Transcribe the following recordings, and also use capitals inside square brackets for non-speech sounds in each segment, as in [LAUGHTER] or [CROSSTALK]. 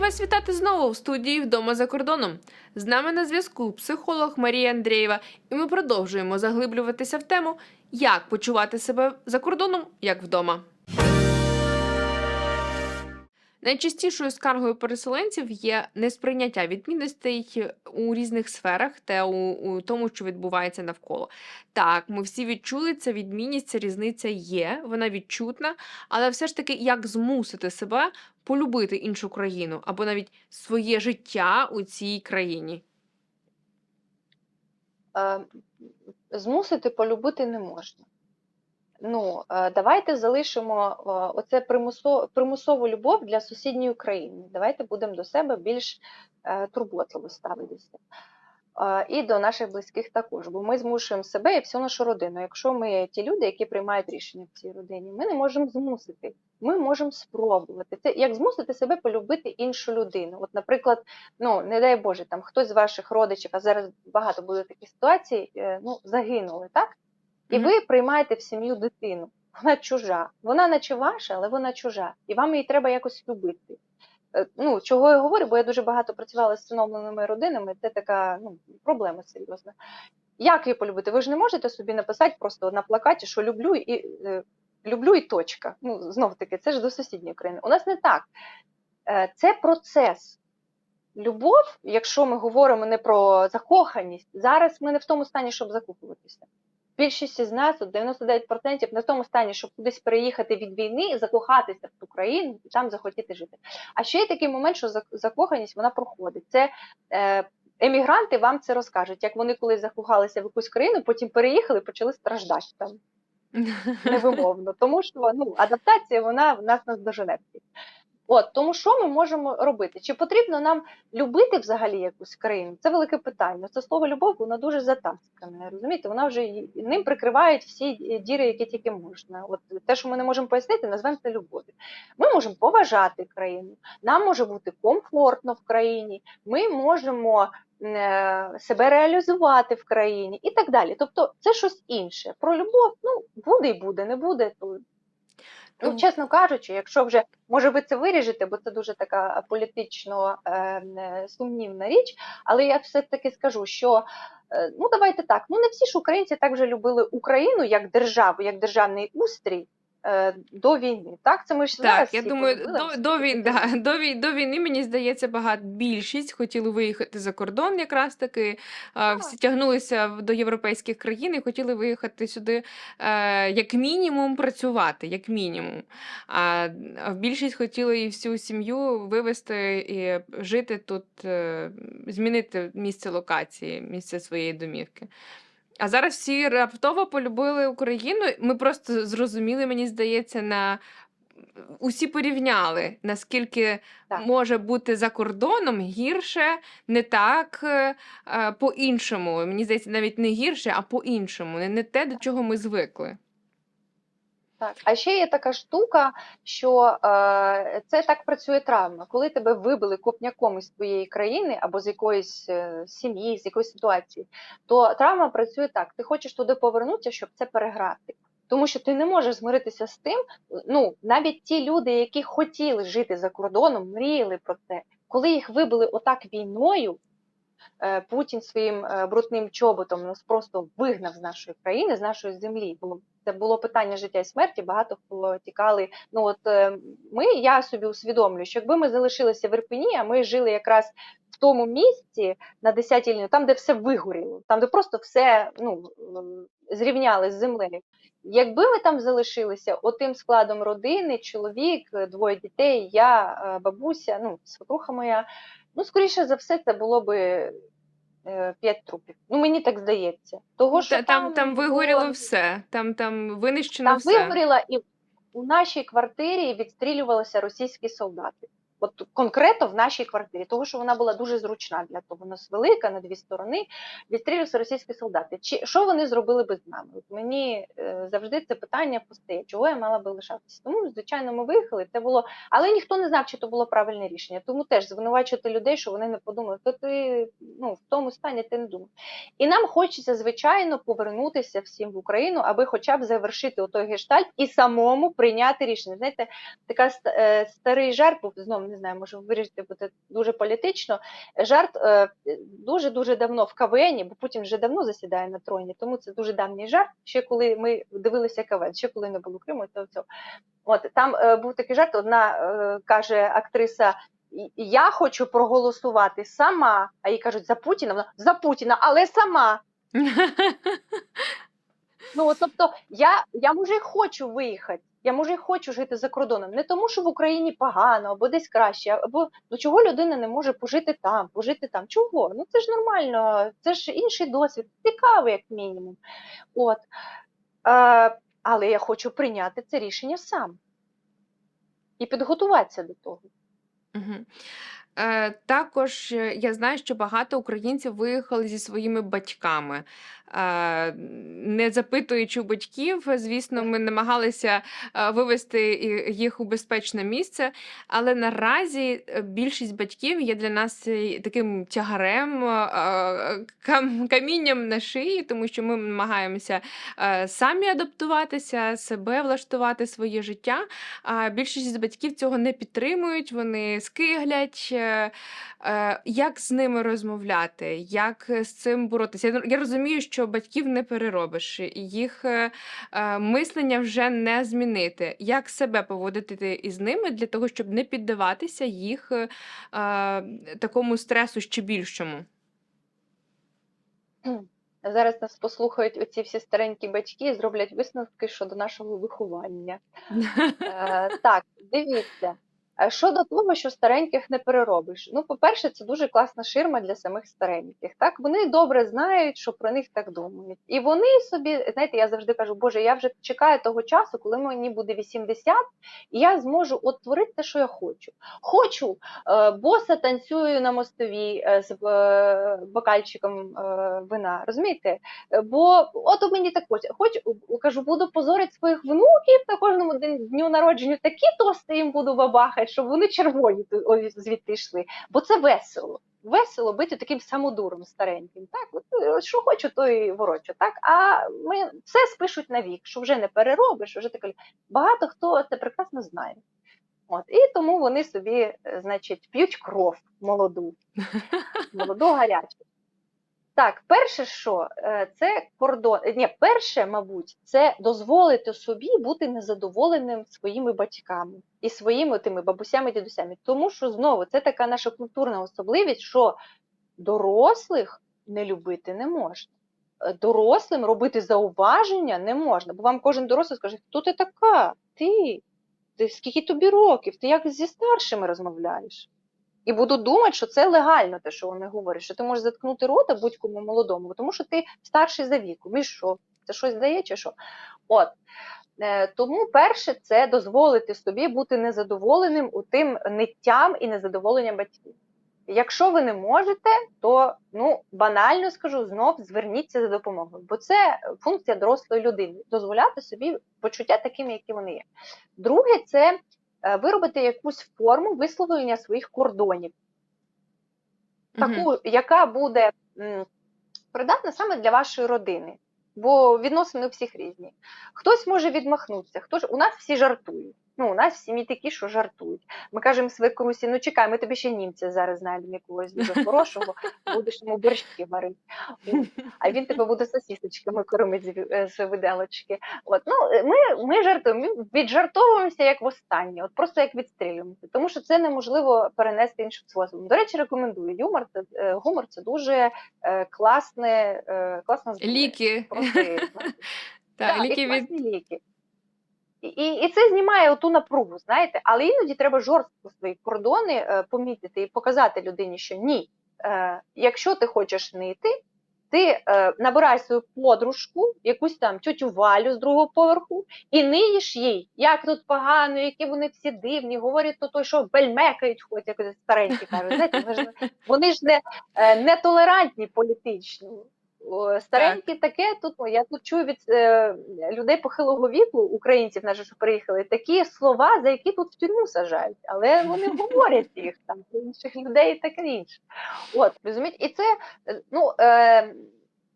вас вітати знову в студії вдома за кордоном. З нами на зв'язку психолог Марія Андрієва, і ми продовжуємо заглиблюватися в тему, як почувати себе за кордоном, як вдома. Найчастішою скаргою переселенців є несприйняття відмінностей у різних сферах та у, у тому, що відбувається навколо. Так, ми всі відчули ця відмінність, ця різниця є, вона відчутна, але все ж таки, як змусити себе полюбити іншу країну або навіть своє життя у цій країні. Е, Змусити полюбити не можна. Ну, е, давайте залишимо е, оце примусо, примусову любов для сусідньої країни. Давайте будемо до себе більш е, турботливо ставитися. І до наших близьких також, бо ми змушуємо себе і всю нашу родину. Якщо ми ті люди, які приймають рішення в цій родині, ми не можемо змусити. Ми можемо спробувати. Це як змусити себе полюбити іншу людину. От, наприклад, ну не дай Боже, там хтось з ваших родичів, а зараз багато буде таких ситуацій, е, ну загинули, так? І ви приймаєте в сім'ю дитину. Вона чужа. Вона наче ваша, але вона чужа. І вам її треба якось любити. Е, Ну, чого я говорю, бо я дуже багато працювала з встановленими родинами, це така ну, проблема серйозна. Як її полюбити? Ви ж не можете собі написати просто на плакаті, що люблю і е, люблю і точка. Ну, знов таки, це ж до сусідньої країни. У нас не так. Е, Це процес. Любов, якщо ми говоримо не про закоханість, зараз ми не в тому стані, щоб закохуватися. Більшість з нас, от 99%, не в тому стані, щоб кудись переїхати від війни, закохатися в ту країну і там захотіти жити. А ще є такий момент, що закоханість вона проходить. Це е, емігранти вам це розкажуть, як вони колись закохалися в якусь країну, потім переїхали почали страждати там [LAUGHS] невимовно. Тому що ну, адаптація вона в нас наздожене. От тому, що ми можемо робити? Чи потрібно нам любити взагалі якусь країну? Це велике питання. Це слово любов, воно дуже затаскане. Розумієте, вона вже ним прикривають всі діри, які тільки можна. От те, що ми не можемо пояснити, назвемо це любов'ю. Ми можемо поважати країну, нам може бути комфортно в країні, ми можемо е, себе реалізувати в країні і так далі. Тобто, це щось інше. Про любов, ну буде і буде, не буде, то Ну, чесно кажучи, якщо вже може ви це виріжете, бо це дуже така політично е, е, сумнівна річ, але я все-таки скажу, що е, ну давайте так, ну не всі ж українці так вже любили Україну як державу, як державний устрій до війни. Так, це ми ж зараз Так, я думаю, до, до, війн, хотіли. да, до, вій- до війни, мені здається, багато більшість хотіли виїхати за кордон, якраз таки. а, Всі тягнулися до європейських країн і хотіли виїхати сюди е, як мінімум працювати, як мінімум. А, більшість хотіли і всю сім'ю вивезти і жити тут, е, змінити місце локації, місце своєї домівки. А зараз всі раптово полюбили Україну. Ми просто зрозуміли, мені здається, на усі порівняли, наскільки Так. може бути за кордоном гірше, не так е, е, по-іншому. Мені здається, навіть не гірше, а по-іншому. Не, не те, до чого ми звикли. Так, а ще є така штука, що е, це так працює травма. Коли тебе вибили копняком із твоєї країни або з якоїсь е, сім'ї, з якоїсь ситуації, то травма працює так: ти хочеш туди повернутися, щоб це переграти. Тому що ти не можеш змиритися з тим. Ну навіть ті люди, які хотіли жити за кордоном, мріяли про це, коли їх вибили отак війною. е, Путін своїм е, брудним чоботом нас просто вигнав з нашої країни, з нашої землі. Було це було питання життя і смерті. Багато хто тікали. Ну от е, ми, я собі усвідомлюю, що якби ми залишилися в Ірпені, а ми жили якраз в тому місці на 10-й лінії, там, де все вигоріло, там, де просто все ну, зрівняли з землею. Якби ми там залишилися отим складом родини, чоловік, е, двоє дітей, я, е, бабуся, ну, свекруха моя, ну, скоріше за все, це було би п'ять трупів. Ну, мені так здається. Того, що Та- там, там було- вигоріло все, там, там винищено там все. вигоріла і у нашій квартирі відстрілювалися російські солдати. От конкретно в нашій квартирі, тому що вона була дуже зручна для того. У нас велика на дві сторони. Відстрілювалися російські солдати. Чи що вони зробили без нами? От мені е, завжди це питання постає, чого я мала би лишатися. Тому, звичайно, ми виїхали. Це було, але ніхто не знав, чи то було правильне рішення. Тому теж звинувачувати людей, що вони не подумали, то ти ну в тому стані ти не думав. І нам хочеться, звичайно, повернутися всім в Україну, аби хоча б завершити отой гештальт і самому прийняти рішення. Знаєте, така е, старий жарт був знов не знаю, може вирішити бути дуже політично. Жарт е, дуже-дуже давно в КВН, бо Путін вже давно засідає на троні, тому це дуже давній жарт. Ще коли ми дивилися КВН, ще коли не було Криму, то все. От там е, був такий жарт. Одна е, каже актриса: Я хочу проголосувати сама. А їй кажуть за Путіна. Вона за Путіна, але сама. [LAUGHS] Ну тобто, я, я може хочу виїхати. Я може і хочу жити за кордоном. Не тому, що в Україні погано або десь краще, або ну чого людина не може пожити там, пожити там. Чого? Ну це ж нормально, це ж інший досвід, цікавий, як мінімум. От. Е, але я хочу прийняти це рішення сам і підготуватися до того. Мгм. Е, також е, я знаю, що багато українців виїхали зі своїми батьками. Е, не запитуючи у батьків, звісно, ми намагалися е, вивести їх у безпечне місце, але наразі е, більшість батьків є для нас таким тягарем, камінням на шиї, тому що ми намагаємося самі адаптуватися, себе влаштувати своє життя. А більшість батьків цього не підтримують, вони скиглять. Як з ними розмовляти? Як з цим боротися? Я розумію, що батьків не переробиш, їх е, е, мислення вже не змінити. Як себе поводити із ними для того, щоб не піддаватися їх е, такому стресу ще більшому? Зараз нас послухають оці всі старенькі батьки і зроблять висновки щодо нашого виховання. [LAUGHS] Е, так, дивіться. Е, Щодо того, що стареньких не переробиш. Ну, по-перше, це дуже класна ширма для самих стареньких. Так, вони добре знають, що про них так думають. І вони собі, знаєте, я завжди кажу, Боже, я вже чекаю того часу, коли мені буде 80, і я зможу от творити те, що я хочу. Хочу, е, боса танцюю на мостовій е, з бокальчиком вина. Розумієте? Бо от у мені так хоче. Хочу, кажу, буду позорити своїх внуків на кожному дню народження, такі тости їм буду бабахати, щоб вони червоні звідти йшли. Бо це весело. Весело бути таким самодуром стареньким. Так, от, е, що хочу, то і ворочу. Так, а ми все спишуть на вік, що вже не переробиш, вже таке. Багато хто це прекрасно знає. От, і тому вони собі, е, значить, п'ють кров молоду, [LAUGHS] молоду гарячу. Так, перше, що е, це кордон. е, Ні, перше, мабуть, це дозволити собі бути незадоволеним своїми батьками і своїми тими бабусями, дідусями. Тому що знову це така наша культурна особливість, що дорослих не любити не можна. Е, Дорослим робити зауваження не можна, бо вам кожен дорослий скаже, хто ти така? Ти? Ти скільки тобі років? Ти як зі старшими розмовляєш? І буду думати, що це легально, те, що вони говорять, що ти можеш заткнути рота будь-кому молодому, тому що ти старший за віком. І що? Це щось дає чи що? От. Е, Тому перше, це дозволити собі бути незадоволеним у тим ниттям і незадоволенням батьків. Якщо ви не можете, то ну банально скажу, знов зверніться за допомогою, бо це функція дорослої людини дозволяти собі почуття такими, які вони є. Друге, це виробити якусь форму висловлення своїх кордонів, таку, яка буде придатна саме для вашої родини. Бо відносини у всіх різні. Хтось може відмахнутися, хто ж у нас всі жартують. Ну, у нас в сім'ї такі, що жартують. Ми кажемо свекрусі, ну чекай, ми тобі ще німця зараз знайдемо якогось дуже хорошого, будеш йому борщі варити. А він тебе буде сосісочками кормити з е, виделочки. От, ну, е, ми, ми жартуємо, віджартовуємося як востаннє, от просто як відстрілюємося, тому що це неможливо перенести іншим способом. До речі, рекомендую. Юмор це е, гумор це дуже класне, класна зброя. Ліки. Просто, Так, [LAUGHS] так, ліки від ліки. І, і, це знімає оту напругу, знаєте, але іноді треба жорстко свої кордони е, помітити і показати людині, що ні. Е, якщо ти хочеш нити, ти е, набираєш свою подружку, якусь там тьотю Валю з другого поверху, і ниєш їй, як тут погано, які вони всі дивні, говорять то той, що бельмекають, хоч як старенькі кажуть. Знаєте, вони ж, не, е, нетолерантні політично. О, Старенькі таке тут ну, я тут чую від е, людей похилого віку, українців, наших, що приїхали, такі слова, за які тут в тюрму сажають, але вони [LAUGHS] говорять їх там про інших людей і таке інше. От, розумієте, і це е, ну, е,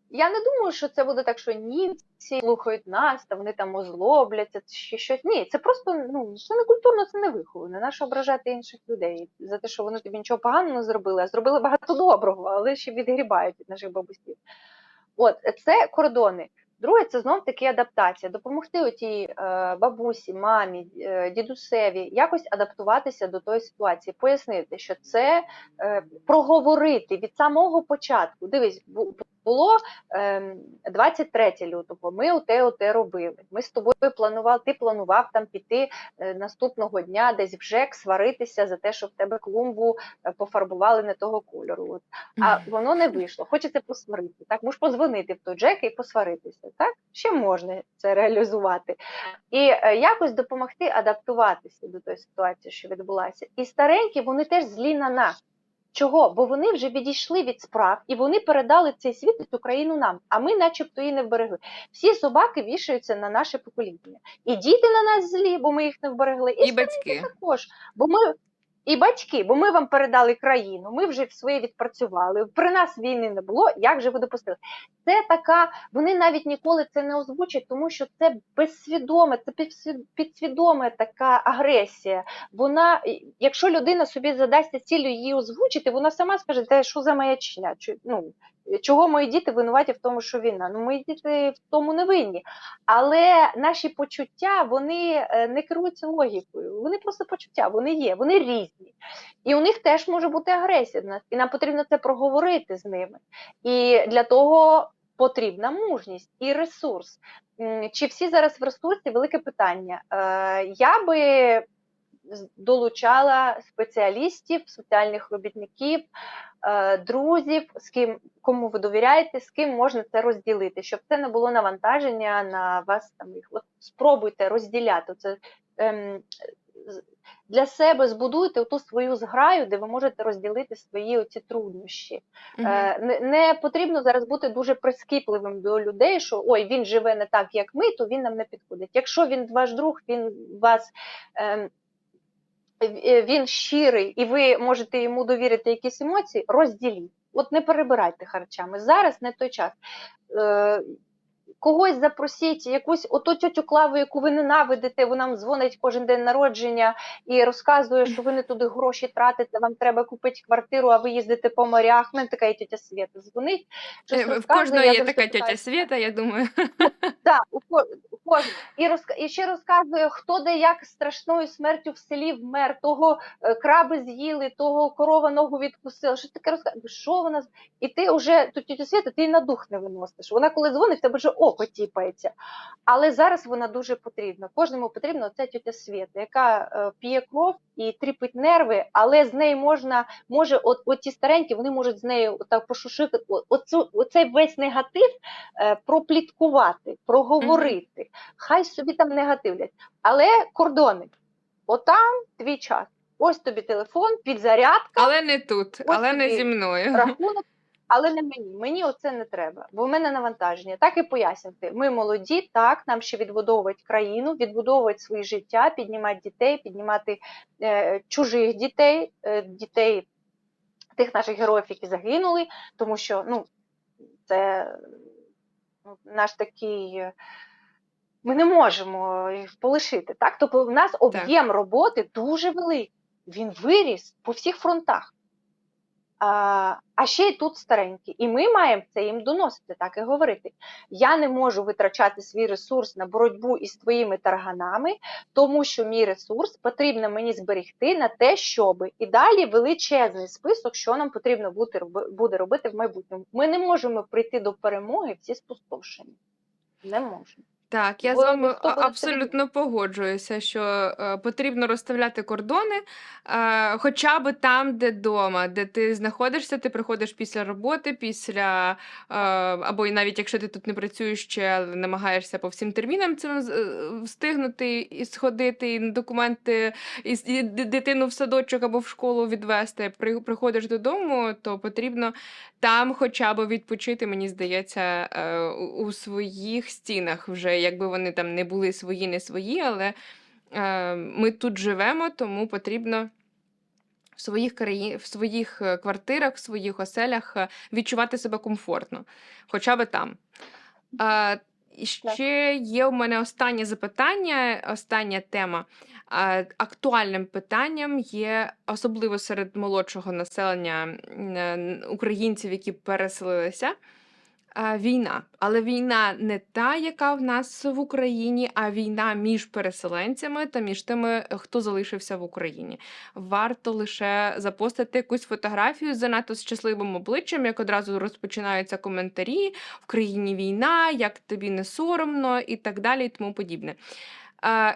Я не думаю, що це буде так, що німці слухають нас, та вони там озлобляться, чи щось. Ні, це просто ну це не культурно, це не виховано. Нащо ображати інших людей за те, що вони тобі нічого поганого не зробили, а зробили багато доброго, але ще відгрібають від наших бабусів. От це кордони. Друге, це знов таки адаптація. Допомогти отій е, бабусі, мамі, е, дідусеві якось адаптуватися до тої ситуації, пояснити, що це е, проговорити від самого початку. Дивись, було е, 23 лютого. Ми оте оте робили. Ми з тобою планували, ти планував там піти е, наступного дня, десь в ЖЕК сваритися за те, що в тебе клумбу е, пофарбували не того кольору. От. А воно не вийшло. Хочете посварити. Так, можеш позвонити в той Джек і посваритися. Так, ще можна це реалізувати. І е, якось допомогти адаптуватися до тої ситуації, що відбулася. І старенькі вони теж злі на нас. Чого? Бо вони вже відійшли від справ і вони передали цей світ цю країну нам, а ми, начебто, її не вберегли. Всі собаки вішаються на наше покоління. І діти на нас злі, бо ми їх не вберегли, і, І батьки. також. Бо ми і батьки, бо ми вам передали країну, ми вже своє відпрацювали. При нас війни не було. Як же ви допустили? Це така, вони навіть ніколи це не озвучать, тому що це безсвідоме, це підсвідоме така агресія. Вона, якщо людина собі задасться цілю її озвучити, вона сама скаже, те, що за маячня? Ну, чого мої діти винуваті в тому, що війна? Ну, мої діти в тому не винні. Але наші почуття вони е, не керуються логікою. Вони просто почуття, вони є, вони різні. І у них теж може бути агресія до нас. І нам потрібно це проговорити з ними. І для того потрібна мужність і ресурс. Чи всі зараз в ресурсі? Велике питання. Е, Я би долучала спеціалістів, соціальних робітників, е, друзів, з ким кому ви довіряєте, з ким можна це розділити, щоб це не було навантаження на вас там. От спробуйте розділяти це. Ем, для себе збудуйте ту свою зграю, де ви можете розділити свої оці труднощі. Е, не, не потрібно зараз бути дуже прискіпливим до людей, що ой, він живе не так, як ми, то він нам не підходить. Якщо він ваш друг, він вас. ем, е, він щирий, і ви можете йому довірити якісь емоції, розділіть. От не перебирайте харчами. Зараз не той час. Когось запросіть, якусь оту тьотю Клаву, яку ви ненавидите, вона вам дзвонить кожен день народження і розказує, що ви не туди гроші тратите, вам треба купити квартиру, а ви їздите по морях. Мене така є тетя Свята дзвонить. Е, В кожної є така тьотя Свята, я думаю. [LAUGHS] так, у, кожного. І, і ще розказує, хто де як страшною смертю в селі вмер, того е, краби з'їли, того корова ногу відкусила. Що таке розказує? Що вона? І ти вже ту тітю Світу, ти на дух не виносиш. Вона коли дзвонить, в тебе вже око тіпається. Але зараз вона дуже потрібна. Кожному потрібна оця тітя Свята, яка е, п'є кров і тріпить нерви, але з неї можна, може, от, от ті старенькі, вони можуть з нею так пошушити. Оцю, оцей весь негатив е, пропліткувати, проговорити. Хай собі там негативлять. Але кордони, отам твій час. Ось тобі телефон, підзарядка, Але не тут, але не зі мною. рахунок, але не мені. Мені оце не треба, бо в мене навантаження. Так і пояснити. Ми молоді, так, нам ще відбудовувати країну, відбудовувати своє життя, піднімати дітей, піднімати е, чужих дітей, е, дітей тих наших героїв, які загинули, тому що ну, це ну, наш такий. Ми не можемо їх полишити. Так? Тобто в нас об'єм роботи дуже великий. Він виріс по всіх фронтах. А, ще й тут старенькі. І ми маємо це їм доносити, так і говорити. Я не можу витрачати свій ресурс на боротьбу із твоїми тарганами, тому що мій ресурс потрібно мені зберегти на те, щоби. І далі величезний список, що нам потрібно буде робити в майбутньому. Ми не можемо прийти до перемоги всі спустошені. Не можемо. Так, я з Бо вами ніхто буде це абсолютно погоджуюся, що е, потрібно розставляти кордони, е, хоча б там, де дома, де ти знаходишся, ти приходиш після роботи, після е, або і навіть якщо ти тут не працюєш ще, але намагаєшся по всім термінам це е, встигнути і сходити, і документи, і, с- і ди- дитину в садочок або в школу відвести. При, приходиш додому, то потрібно там хоча б відпочити, мені здається, е, у у своїх стінах вже, якби вони там не були свої, не свої, але е, ми тут живемо, тому потрібно в своїх краї... в своїх е, квартирах, в своїх оселях е, відчувати себе комфортно, хоча би там. А, і ще є у мене останнє запитання, остання тема. А, Актуальним питанням є, особливо серед молодшого населення е, українців, які переселилися. Війна, але війна не та, яка в нас в Україні, а війна між переселенцями та між тими, хто залишився в Україні. Варто лише запостити якусь фотографію з занадто щасливим обличчям, як одразу розпочинаються коментарі в країні війна, як тобі не соромно, і так далі, і тому подібне.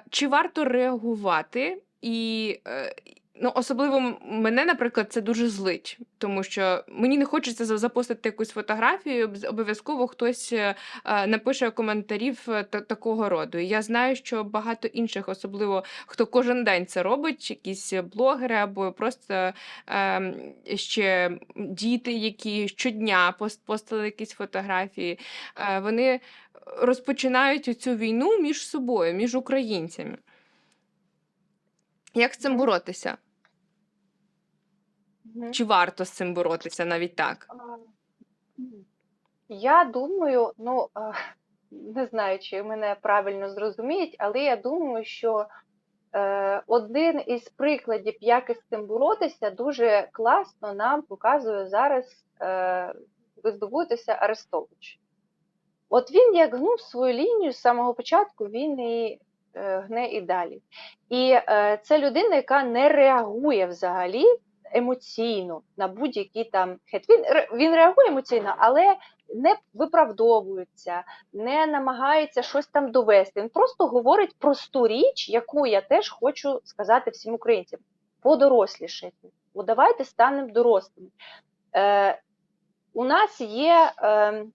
Чи варто реагувати? І е, ну, особливо мене, наприклад, це дуже злить, тому що мені не хочеться запостити якусь фотографію, обов'язково хтось е, е, напише коментарів е, та- такого роду. І я знаю, що багато інших, особливо хто кожен день це робить, якісь блогери або просто е, ще діти, які щодня пост- постили якісь фотографії, е, вони розпочинають цю війну між собою, між українцями. Як з цим боротися? Мгм. Чи варто з цим боротися навіть так? А, м. Я думаю, ну не знаю, чи мене правильно зрозуміють, але я думаю, що е, один із прикладів, як із цим боротися, дуже класно нам показує зараз, е, ви здивуєтеся, Арестович. От він як гнув свою лінію з самого початку, він і е, гне і далі. І е, це людина, яка не реагує взагалі емоційно на будь-які там хет. Він, він реагує емоційно, але не виправдовується, не намагається щось там довести. Він просто говорить просту річ, яку я теж хочу сказати всім українцям: Подорослішайте. От давайте станемо дорослими. Е, у нас є. Е,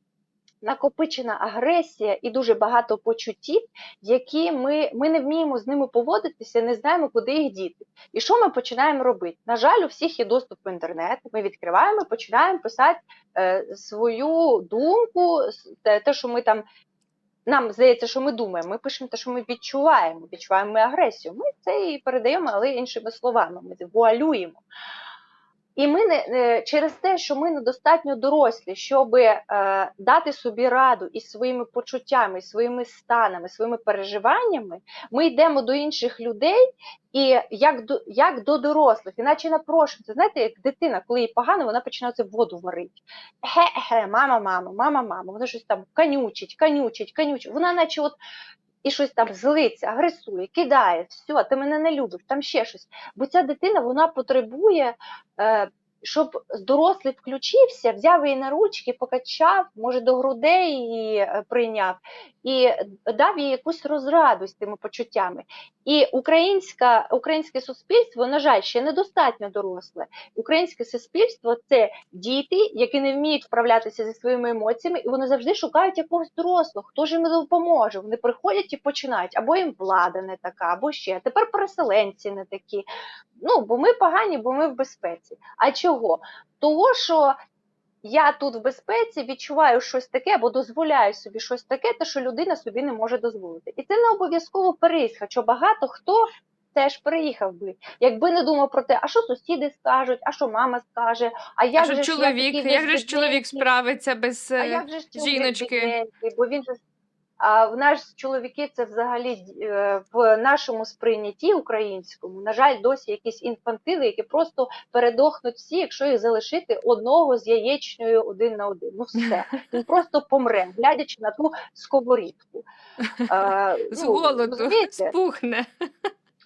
накопичена агресія і дуже багато почуттів, які ми, ми не вміємо з ними поводитися, не знаємо, куди їх діти. І що ми починаємо робити? На жаль, у всіх є доступ в інтернет. Ми відкриваємо, починаємо писати е, свою думку, те, що ми там. Нам здається, що ми думаємо. Ми пишемо те, що ми відчуваємо. Відчуваємо ми агресію. Ми це і передаємо, але іншими словами. Ми вуалюємо. І ми не через те, що ми недостатньо дорослі, щоб е, дати собі раду із своїми почуттями, своїми станами, своїми переживаннями, ми йдемо до інших людей і як до як до дорослих, іначе напрошується. Знаєте, як дитина, коли їй погано, вона починає це воду варити. Ге-ге, мама, мама, мама, мама. Вона щось там канючить, канючить, канючить. Вона, наче от. І щось там злиться, агресує, кидає, все, ти мене не любиш, там ще щось. Бо ця дитина вона потребує, е, щоб дорослий включився, взяв її на ручки, покачав, може до грудей її е, прийняв і дав їй якусь розраду з тими почуттями. І українська, українське суспільство, на жаль, ще недостатньо доросле. Українське суспільство це діти, які не вміють вправлятися зі своїми емоціями, і вони завжди шукають якогось дорослого, хто ж їм допоможе. Вони приходять і починають, або їм влада не така, або ще. Тепер переселенці не такі. Ну, бо ми погані, бо ми в безпеці. А чого? Того, що я тут в безпеці відчуваю щось таке, або дозволяю собі щось таке, те, що людина собі не може дозволити. І це не обов'язково переїзд, хоча багато хто теж переїхав би, якби не думав про те, а що сусіди скажуть, а що мама скаже, а як а що же чоловік, як же ж чоловік справиться без а як же жіночки? бо він же а в нас чоловіки це взагалі е, в нашому сприйнятті українському, на жаль, досі якісь інфантили, які просто передохнуть всі, якщо їх залишити одного з яєчнею один на один. Ну все, він [LAUGHS] просто помре, глядячи на ту сковорідку. Е, з ну, голоду спухне.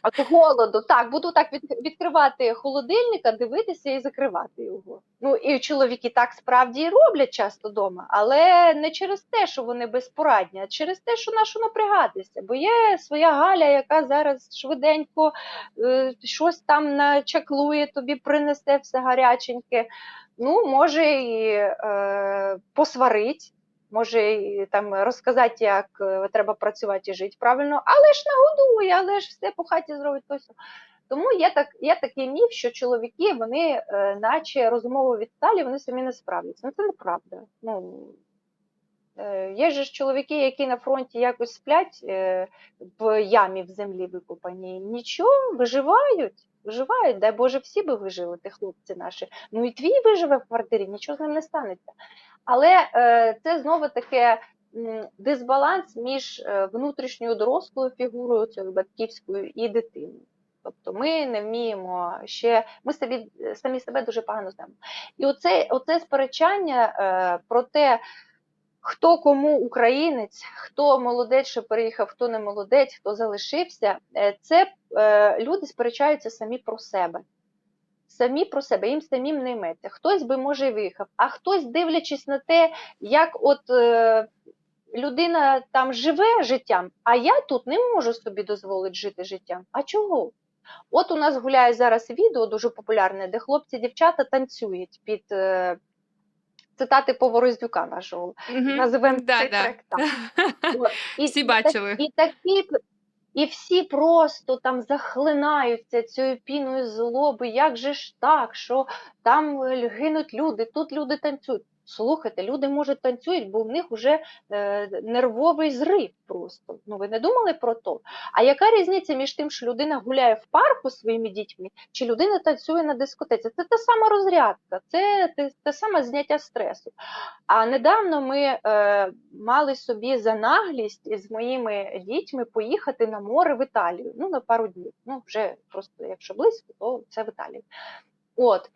От голоду, так, буду так відкривати холодильника, дивитися і закривати його. Ну і чоловіки так справді і роблять часто вдома, але не через те, що вони безпорадні, а через те, що нащо напрягатися. Бо є своя Галя, яка зараз швиденько е, щось там начаклує, тобі принесе все гаряченьке. Ну, може і е, посварить, може там розказати, як е, треба працювати і жити правильно, але ж нагодує, але ж все по хаті зробить то. Тому є так, є такий міф, що чоловіки, вони, е, наче розумово відсталі, вони самі не справляться. Ну це неправда. Ну, е, є ж чоловіки, які на фронті якось сплять в ямі в землі викопані, нічого, виживають. виживають. Дай Боже, всі би вижили, ті хлопці наші. Ну і твій виживе в квартирі, нічого з ним не станеться. Але е, це знову таке дисбаланс між е, внутрішньою дорослою фігурою, цією батьківською, і дитиною. Тобто ми не вміємо ще, ми собі, самі себе дуже погано знаємо. І оце, оце сперечання е, про те, хто кому українець, хто молодець, що переїхав, хто не молодець, хто залишився, е, це е, люди сперечаються самі про себе. Самі про себе, їм самим не йметься. Хтось би може виїхав, а хтось, дивлячись на те, як от е, людина там живе життям, а я тут не можу собі дозволити жити життям. А чого? От у нас гуляє зараз відео дуже популярне, де хлопці-дівчата танцюють під е, цитати Повороздюка нашого. Мгм. Називемо Да, цей да. трек так. [LAUGHS] Всі і бачили. І, такі, і всі просто там захлинаються цією піною злоби. Як же ж так, що там гинуть люди, тут люди танцюють. Слухайте, люди може танцюють, бо в них вже е, нервовий зрив просто. Ну ви не думали про то? А яка різниця між тим, що людина гуляє в парку своїми дітьми, чи людина танцює на дискотеці? Це та сама розрядка, це те, саме зняття стресу. А недавно ми е, мали собі за наглість із моїми дітьми поїхати на море в Італію. Ну, на пару днів. Ну, вже просто якщо близько, то це в Італії. От.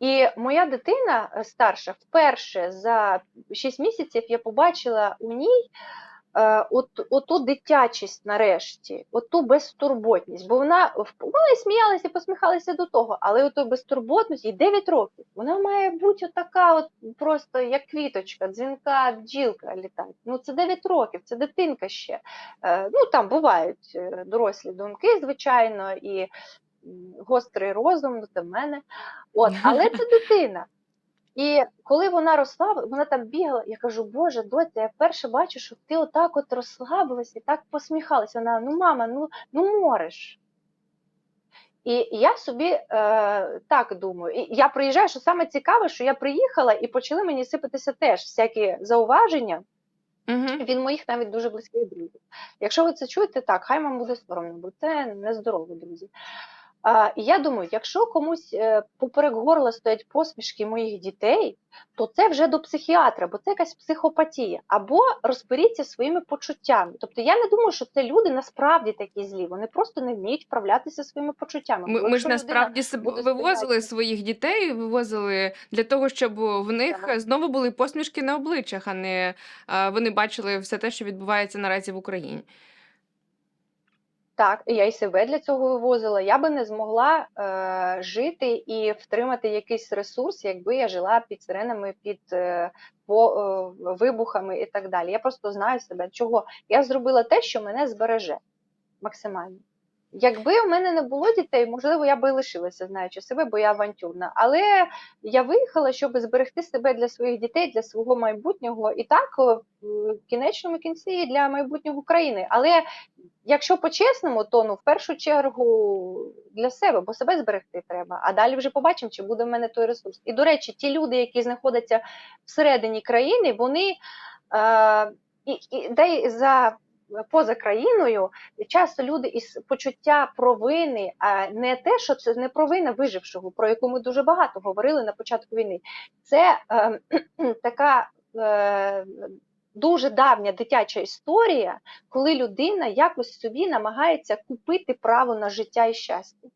І моя дитина е, старша вперше за 6 місяців я побачила у ній е, от, оту дитячість нарешті, оту безтурботність. Бо вона вона і сміялася, і посміхалася до того, але оту безтурботність, їй 9 років. Вона має бути отака, от просто як квіточка, дзвінка, бджілка літати. Ну це 9 років, це дитинка ще. Е, ну там бувають дорослі думки, звичайно, і гострий розум, ну це в мене. От, але [LAUGHS] це дитина. І коли вона росла, вона там бігала, я кажу, Боже, доця, я вперше бачу, що ти отак от розслабилася і так посміхалася. Вона, ну мама, ну, ну можеш. І я собі е, так думаю. І я приїжджаю, що саме цікаве, що я приїхала і почали мені сипатися теж всякі зауваження Мгм. від моїх навіть дуже близьких друзів. Якщо ви це чуєте, так, хай вам буде соромно, бо це нездорово, друзі. А, і я думаю, якщо комусь е, поперек горла стоять посмішки моїх дітей, то це вже до психіатра, бо це якась психопатія. Або розберіться своїми почуттями. Тобто я не думаю, що це люди насправді такі злі. Вони просто не вміють вправлятися своїми почуттями. Ми, Бо ми ж насправді вивозили своїх дітей, вивозили для того, щоб в них Так. знову були посмішки на обличчях, а не вони бачили все те, що відбувається наразі в Україні. Так, я і себе для цього вивозила. Я би не змогла е, жити і втримати якийсь ресурс, якби я жила під сиренами, під е, по, е, вибухами і так далі. Я просто знаю себе, чого я зробила те, що мене збереже максимально. Якби у мене не було дітей, можливо, я би лишилася, знаючи себе, бо я авантюрна. Але я виїхала, щоб зберегти себе для своїх дітей, для свого майбутнього, і так в кінечному кінці для майбутнього України. Але якщо по-чесному, то ну в першу чергу для себе, бо себе зберегти треба. А далі вже побачимо, чи буде в мене той ресурс. І до речі, ті люди, які знаходяться всередині країни, вони е, і, і де за поза країною часто люди із почуття провини, а не те, що це не провина вижившого, про яку ми дуже багато говорили на початку війни. Це е, [CLEARS THROAT] така. Е, Дуже давня дитяча історія, коли людина якось собі намагається купити право на життя і щастя.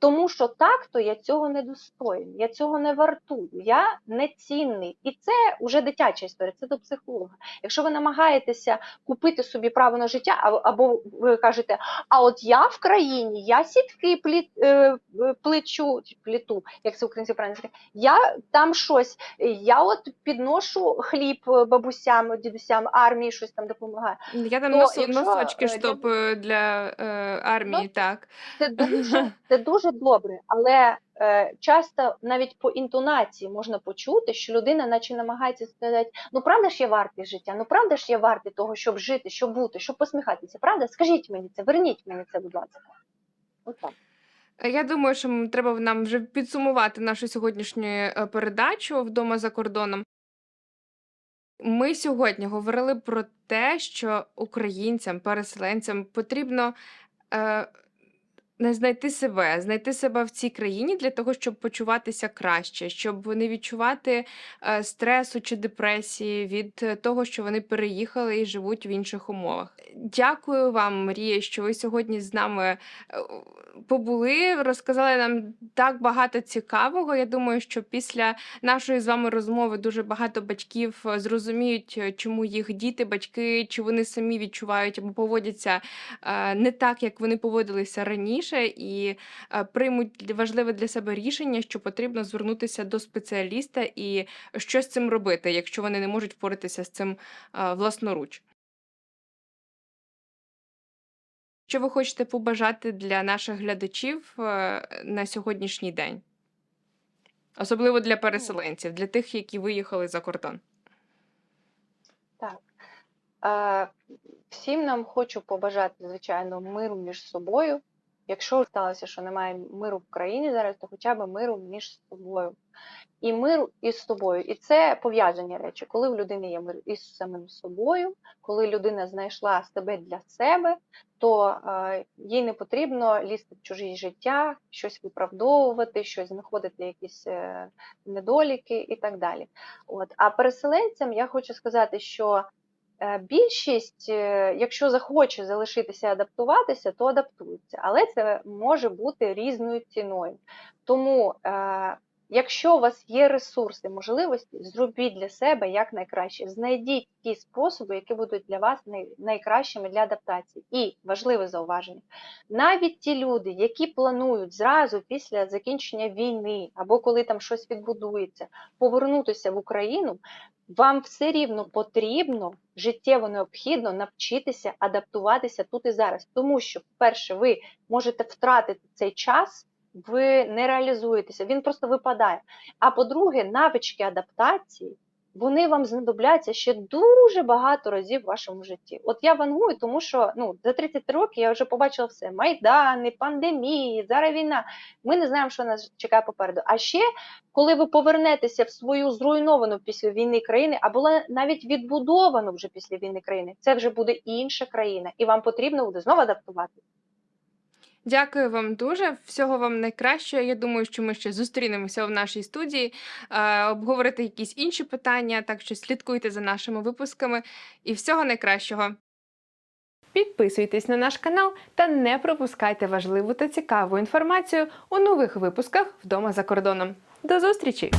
Тому що так, то я цього не достойний, я цього не вартую, я не цінний. І це вже дитяча історія, це до психолога. Якщо ви намагаєтеся купити собі право на життя, або ви кажете, а от я в країні, я сітки пліт, е, е, плечу, пліту, як це українці правильно сказати, я там щось, я от підношу хліб е, бабусям, дідусям, армії щось там допомагаю. Я там То носо- якщо, носочки е, штопаю для е, армії, так. Це дуже, [LAUGHS] це дуже добре, але е, часто навіть по інтонації можна почути, що людина наче намагається сказати, ну правда ж я вартий життя, ну правда ж я вартий того, щоб жити, щоб бути, щоб посміхатися. Правда? Скажіть мені це, верніть мені це, будь ласка. Отак. Е, Я думаю, що треба нам вже підсумувати нашу сьогоднішню е, передачу вдома за кордоном. Ми сьогодні говорили про те, що українцям, переселенцям потрібно е, Не знайти себе, знайти себе в цій країні для того, щоб почуватися краще, щоб не відчувати е, стресу чи депресії від е, того, що вони переїхали і живуть в інших умовах. Дякую вам, Марія, що ви сьогодні з нами е, побули, розказали нам так багато цікавого. Я думаю, що після нашої з вами розмови дуже багато батьків е, зрозуміють, чому їх діти, батьки, чи вони самі відчувають або поводяться е, не так, як вони поводилися раніше, і е, приймуть важливе для себе рішення, що потрібно звернутися до спеціаліста і що з цим робити, якщо вони не можуть впоратися з цим е, власноруч. Що ви хочете побажати для наших глядачів е, на сьогоднішній день? Особливо для переселенців, для тих, які виїхали за кордон. Е, Всім нам хочу побажати, звичайно, миру між собою. Якщо сталося, що немає миру в країні зараз, то хоча б миру між собою. І миру із собою. І це пов'язані речі. Коли в людини є мир із самим собою, коли людина знайшла себе для себе, то е, їй не потрібно лізти в чужі життя, щось виправдовувати, щось знаходити якісь е, недоліки і так далі. От. А переселенцям я хочу сказати, що Більшість, е, якщо захоче залишитися адаптуватися, то адаптується, але це може бути різною ціною. Тому, е, якщо у вас є ресурси, можливості, зробіть для себе як найкраще. Знайдіть ті способи, які будуть для вас найкращими для адаптації. І важливе зауваження: навіть ті люди, які планують зразу після закінчення війни або коли там щось відбудується, повернутися в Україну, вам все рівно потрібно життєво необхідно навчитися адаптуватися тут і зараз, тому що, по-перше, ви можете втратити цей час, ви не реалізуєтеся, він просто випадає. А по-друге, навички адаптації. Вони вам знадобляться ще дуже багато разів в вашому житті. От я вангую, тому що ну за 30 років я вже побачила все: майдани, пандемії, зараз війна. Ми не знаємо, що нас чекає попереду. А ще коли ви повернетеся в свою зруйновану після війни країни, або навіть відбудовану вже після війни країни, це вже буде інша країна, і вам потрібно буде знову адаптувати. Дякую вам дуже. Всього вам найкращого. Я думаю, що ми ще зустрінемося в нашій студії, е, обговорити якісь інші питання. Так що слідкуйте за нашими випусками. І всього найкращого. Підписуйтесь на наш канал та не пропускайте важливу та цікаву інформацію у нових випусках вдома за кордоном. До зустрічі!